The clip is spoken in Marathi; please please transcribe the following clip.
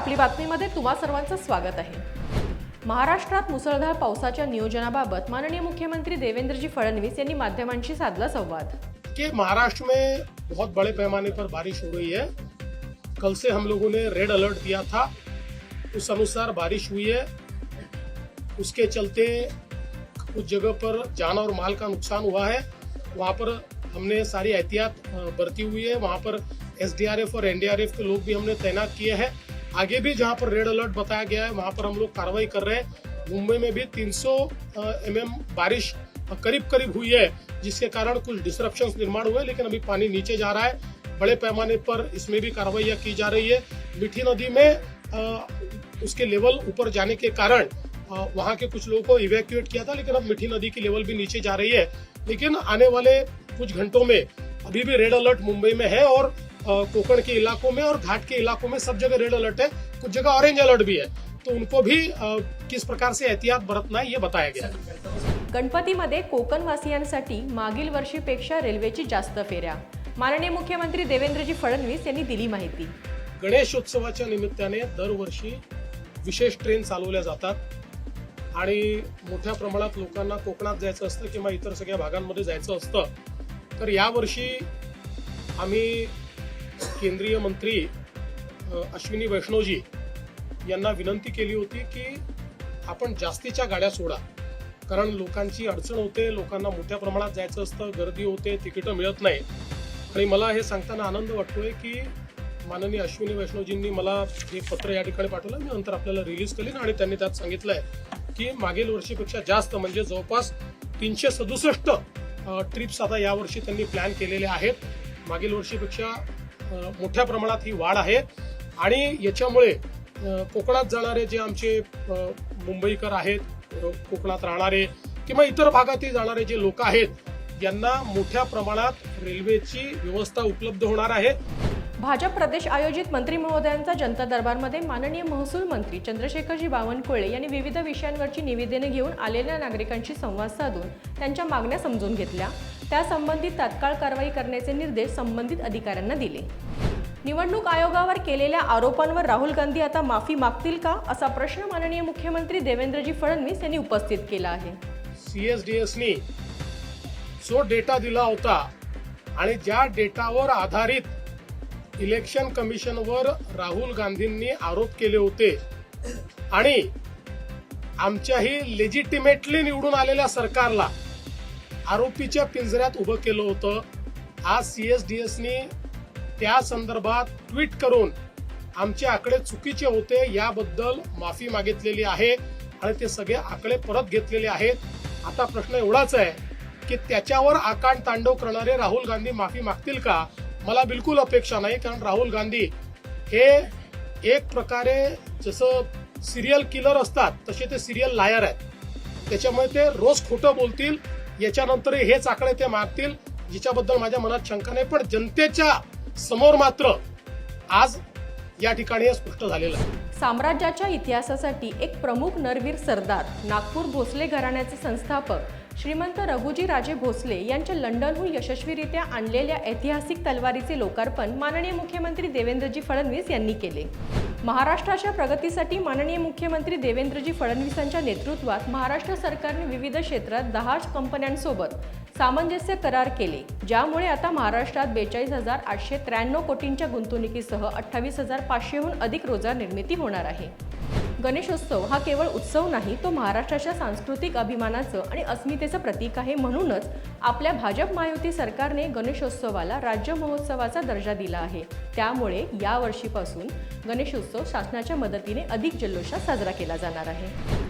आपली बातमीमध्ये तुम्हा सर्वांचं स्वागत आहे. महाराष्ट्रात मुसळधार पावसाच्या नियोजनाबाबत माननीय मुख्यमंत्री देवेंद्रजी फडणवीस यांनी माध्यमांशी साधला संवाद. कि महाराष्ट्र में बहुत बड़े पैमाने पर बारिश हो रही है। कल से हम लोगों ने रेड अलर्ट दिया था। उस अनुसार बारिश हुई है। उसके चलते कुछ जगह पर जान और माल का नुकसान हुआ है। वहाँ पर हमने सारी एहतियात बरती हुई है। वहाँ पर एस और एनडीआरएफ के लोग भी हमने तैनात किए हैं। आगे भी जहाँ पर रेड अलर्ट बताया गया है वहाँ पर हम लोग कार्रवाई कर रहे हैं। मुंबई में भी 300 एमएम बारिश करीब करीब हुई है जिसके कारण कुछ डिस्ट्रप्शन निर्माण हुए लेकिन अभी पानी नीचे जा रहा है। बड़े पैमाने पर इसमें भी कार्रवाई की जा रही है। मीठी नदी में अ, उसके लेवल ऊपर जाने के कारण वहाँ के कुछ लोगों को इवैक्यूएट किया था लेकिन अब मीठी नदी की लेवल भी नीचे जा रही है। लेकिन आने वाले कुछ घंटों में अभी भी रेड अलर्ट मुंबई में है और कोकण के इलाकों में और घाट के इलाकों में सब जगह रेड अलर्ट है। कुछ जगह ऑरेंज अलर्ट भी है। तो उनको भी किस प्रकार से एहतियात बरतना है ये बताया गया। है गणपतीमध्ये कोकणवासियांसाठी मागील वर्षीपेक्षा रेल्वेची जास्त फेऱ्या। माननीय मुख्यमंत्री देवेंद्रजी फडणवीस यांनी दिली माहिती. गणेशोत्सवाच्या निमित्ताने दरवर्षी विशेष ट्रेन चालवल्या जातात आणि मोठ्या प्रमाणात लोकांना कोकणात जायचं असतं किंवा इतर सगळ्या भागांमध्ये जायचं असतं तर यावर्षी आम्ही केंद्रीय मंत्री अश्विनी वैष्णवजी यांना विनंती केली होती की आपण जास्तीच्या गाड्या सोडा. कारण लोकांची अडचण होते लोकांना मोठ्या प्रमाणात जायचं असतं गर्दी होते तिकीटं मिळत नाही. आणि मला हे सांगताना आनंद वाटतोय की माननीय अश्विनी वैष्णवजींनी मला हे पत्र या ठिकाणी पाठवलं. मी नंतर आपल्याला रिलीज करेन आणि त्यांनी त्यात सांगितलं आहे की मागील वर्षीपेक्षा जास्त म्हणजे जवळपास तीनशे सदुसष्ट ट्रिप्स आता यावर्षी त्यांनी प्लॅन केलेले आहेत. मागील वर्षीपेक्षा मोठ्या प्रमाणात ही वाढ आहे. आणि याच्यामुळे कोकणात जाणारे जे आमचे मुंबईकर आहेत कोकणात राहणारे किंवा इतर भागातील जाणारे जे लोक आहेत यांना मोठ्या प्रमाणात रेल्वेची व्यवस्था उपलब्ध होणार आहे. भाजप प्रदेश आयोजित मंत्री महोदयांचा जनता दरबारमध्ये माननीय महसूल मंत्री चंद्रशेखरजी बावनकुळे यांनी विविध विषयांवरची निवेदने घेऊन आलेल्या नागरिकांशी संवाद साधून त्यांच्या मागण्या समजून घेतल्या. त्यासंबंधित तात्काळ कारवाई करण्याचे निर्देश संबंधित अधिकाऱ्यांना दिले. निवडणूक आयोगावर केलेल्या आरोपांवर राहुल गांधी आता माफी मागतील का? असा प्रश्न माननीय मुख्यमंत्री देवेंद्रजी फडणवीस यांनी उपस्थित केला आहे. सीएसडीएसनी जो डेटा दिला होता आणि ज्या डेटावर आधारित इलेक्शन कमिशनवर राहुल गांधींनी आरोप केले होते. आणि आमच्याही लेजिटिमेटली निवडून आलेल्या सरकारला आरोपीच्या पिंजऱ्यात उभं केलं होतं. आज सी एस डी एसनी त्या संदर्भात ट्विट करून आमचे आकडे चुकीचे होते याबद्दल माफी मागितलेली आहे आणि ते सगळे आकडे परत घेतलेले आहेत. आता प्रश्न एवढाच आहे की त्याच्यावर आकांड तांडव करणारे राहुल गांधी माफी मागतील का? मला बिलकुल अपेक्षा नाही कारण राहुल गांधी हे एक प्रकारे जसं सिरियल किलर असतात तसे ते सिरियल लायर आहेत. त्याच्यामुळे ते रोज खोटं बोलतील याच्यानंतर हेच आकडे ते मागतील जिच्याबद्दल माझ्या मनात शंका नाही पण जनतेच्या समोर मात्र आज या ठिकाणी हे स्पष्ट झालेलं आहे. साम्राज्याच्या इतिहासासाठी एक प्रमुख नरवीर सरदार नागपूर भोसले घराण्याचे संस्थापक श्रीमंत रघुजी राजे भोसले यांच्या लंडनहून यशस्वीरित्या आणलेल्या ऐतिहासिक तलवारीचे लोकार्पण माननीय मुख्यमंत्री देवेंद्रजी फडणवीस यांनी केले. महाराष्ट्राच्या प्रगतीसाठी माननीय मुख्यमंत्री देवेंद्रजी फडणवीसांच्या नेतृत्वात महाराष्ट्र सरकारने विविध क्षेत्रात दहा कंपन्यांसोबत सामंजस्य करार केले ज्यामुळे आता महाराष्ट्रात बेचाळीस हजार आठशे त्र्याण्णव कोटींच्या गुंतवणुकीसह अठ्ठावीस हजार पाचशेहून अधिक रोजगार निर्मिती होणार आहे. गणेशोत्सव हा केवळ उत्सव नाही तो महाराष्ट्राच्या सांस्कृतिक अभिमानाचं आणि अस्मितेचं प्रतीक आहे म्हणूनच आपल्या भाजप महायुती सरकारने गणेशोत्सवाला राज्य महोत्सवाचा दर्जा दिला आहे. त्यामुळे यावर्षीपासून गणेशोत्सव शासनाच्या मदतीने अधिक जल्लोषात साजरा केला जाणार आहे.